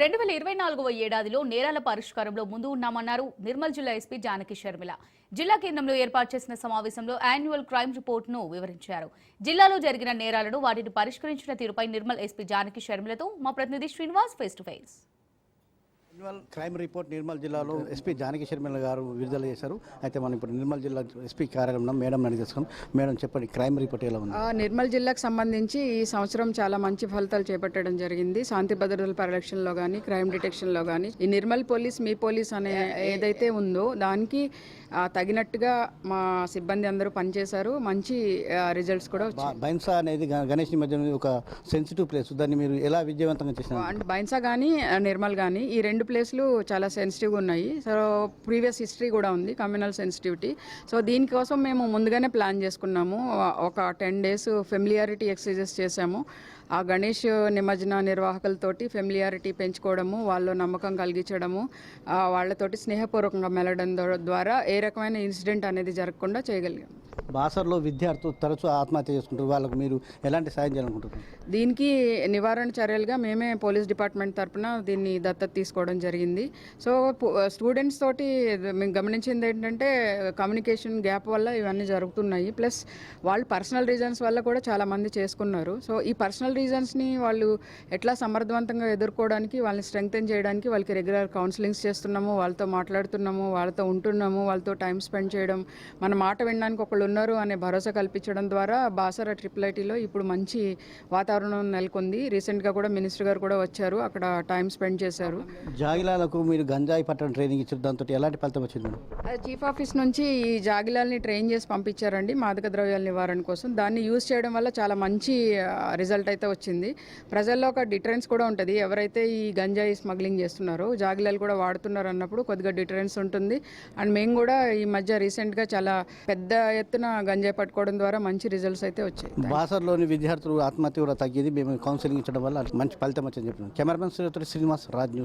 రెండు వేల ఇరవై నాలుగవ ఏడాదిలో నేరాల పరిష్కారంలో ముందు ఉన్నామన్నారు నిర్మల్ జిల్లా ఎస్పీ జానకి షర్మిల జిల్లా కేంద్రంలో ఏర్పాటు చేసిన సమావేశంలో యాన్యువల్ క్రైమ్ రిపోర్ట్ను వివరించారు. జిల్లాలో జరిగిన నేరాలను వాటిని పరిష్కరించిన తీరుపై నిర్మల్ ఎస్పీ జానకి షర్మిలతో మా ప్రతినిధి Srinivas face to face annual crime report Nirmal జిల్లాలో ఎస్పీ జానకి శర్మిల గారు విడుదల చేశారు. అయితే మనం ఇప్పుడు నిర్మల్ జిల్లా ఎస్పీ కార్యాలయంలో మేడం అడిగి తీసుకున్నాం మేడం చెప్పండి క్రైమ్ రిపోర్ట్ ఎలా ఉంది? ఆ, నిర్మల్ జిల్లాకు సంబంధించి ఈ సంవత్సరం చాలా మంచి ఫలితాలు చేపట్టడం జరిగింది. శాంతి భద్రతల పరిరక్షణలో కానీ క్రైమ్ డిటెక్షన్లో కానీ ఈ నిర్మల్ పోలీస్ మీ పోలీస్ అనే ఏదైతే ఉందో దానికి తగినట్టుగా మా సిబ్బంది అందరూ పనిచేశారు. మంచి రిజల్ట్స్ కూడా బైన్సా అనేది గణేష్ నిమజ్జనం ఒక సెన్సిటివ్ ప్లేస్. దాన్ని మీరు ఎలా విజయవంతంగా చేసినారు అంటే బైన్సా కానీ నిర్మల్ కానీ ఈ రెండు ప్లేస్లు చాలా సెన్సిటివ్గా ఉన్నాయి. సో ప్రీవియస్ హిస్టరీ కూడా ఉంది కమ్యూనల్ సెన్సిటివిటీ సో దీనికోసం మేము ముందుగానే ప్లాన్ చేసుకున్నాము. ఒక టెన్ డేస్ ఫెమిలియారిటీ ఎక్సర్సైజెస్ చేసాము ఆ గణేష్ నిమజ్జన నిర్వాహకులతోటి ఫెమిలియారిటీ పెంచుకోవడము వాళ్ళు నమ్మకం కలిగించడము వాళ్ళతోటి స్నేహపూర్వకంగా మెలడం ద్వారా ఏ రకమైన ఇన్సిడెంట్ అనేది జరగకుండా చేయగలిగాము బాసర్లో విద్యార్థులు తరచూ ఆత్మహత్య చేసుకుంటారు. వాళ్ళకు మీరు ఎలాంటి సాయం చేయాలనుకుంటున్నారు? దీనికి నివారణ చర్యలుగా మేమే పోలీస్ డిపార్ట్మెంట్ తరఫున దీన్ని దత్తత తీసుకోవడం జరిగింది. సో స్టూడెంట్స్ తోటి మేము గమనించింది ఏంటంటే కమ్యూనికేషన్ గ్యాప్ వల్ల ఇవన్నీ జరుగుతున్నాయి. ప్లస్ వాళ్ళు పర్సనల్ రీజన్స్ వల్ల కూడా చాలామంది చేసుకున్నారు. సో ఈ పర్సనల్ రీజన్స్ని వాళ్ళు ఎట్లా సమర్థవంతంగా ఎదుర్కోవడానికి వాళ్ళని స్ట్రెంగ్తెన్ చేయడానికి వాళ్ళకి రెగ్యులర్ కౌన్సిలింగ్స్ చేస్తున్నాము వాళ్ళతో మాట్లాడుతున్నాము వాళ్ళతో ఉంటున్నాము వాళ్ళతో టైం స్పెండ్ చేయడం. మన మాట వినడానికి ఒకళ్ళు ఉన్నారు అనే భరోసా కల్పించడం ద్వారా బాసర ట్రిపుల్ ఐటీలో ఇప్పుడు మంచి వాతావరణం నెలకొంది. రీసెంట్గా కూడా మినిస్టర్ గారు కూడా వచ్చారు. అక్కడ టైం స్పెండ్ చేశారు. జాగిలాలకు మీరు గంజాయి పట్టడం ట్రైనింగ్ ఇచ్చారు. దాంతో ఎలాంటి ఫలితం వచ్చింది చీఫ్ ఆఫీస్ నుంచి ఈ జాగిలాల్ని ట్రైన్ చేసి పంపించారండి. మాదక ద్రవ్యాల నివారణ కోసం. దాన్ని యూజ్ చేయడం వల్ల చాలా మంచి రిజల్ట్ అయితే వచ్చింది. ప్రజల్లో ఒక డిటరెన్స్ కూడా ఉంటుంది. ఎవరైతే ఈ గంజాయి స్మగ్లింగ్ చేస్తున్నారో జాగిలాలు కూడా వాడుతున్నారు అన్నప్పుడు కొద్దిగా డిటరెన్స్ ఉంటుంది. అండ్ మేము కూడా ఈ మధ్య రీసెంట్గా చాలా పెద్ద ఎత్తున గంజాయి పట్టుకోవడం ద్వారా మంచి రిజల్ట్స్ అయితే వచ్చాయి. బాసర్లోని విద్యార్థులు ఆత్మహత్య కూడా తగ్గింది. మేము కౌన్సిలింగ్ ఇచ్చడం వల్ల మంచి ఫలితం వచ్చింది చెప్పినాం. Cameraman Srinivas Raj news.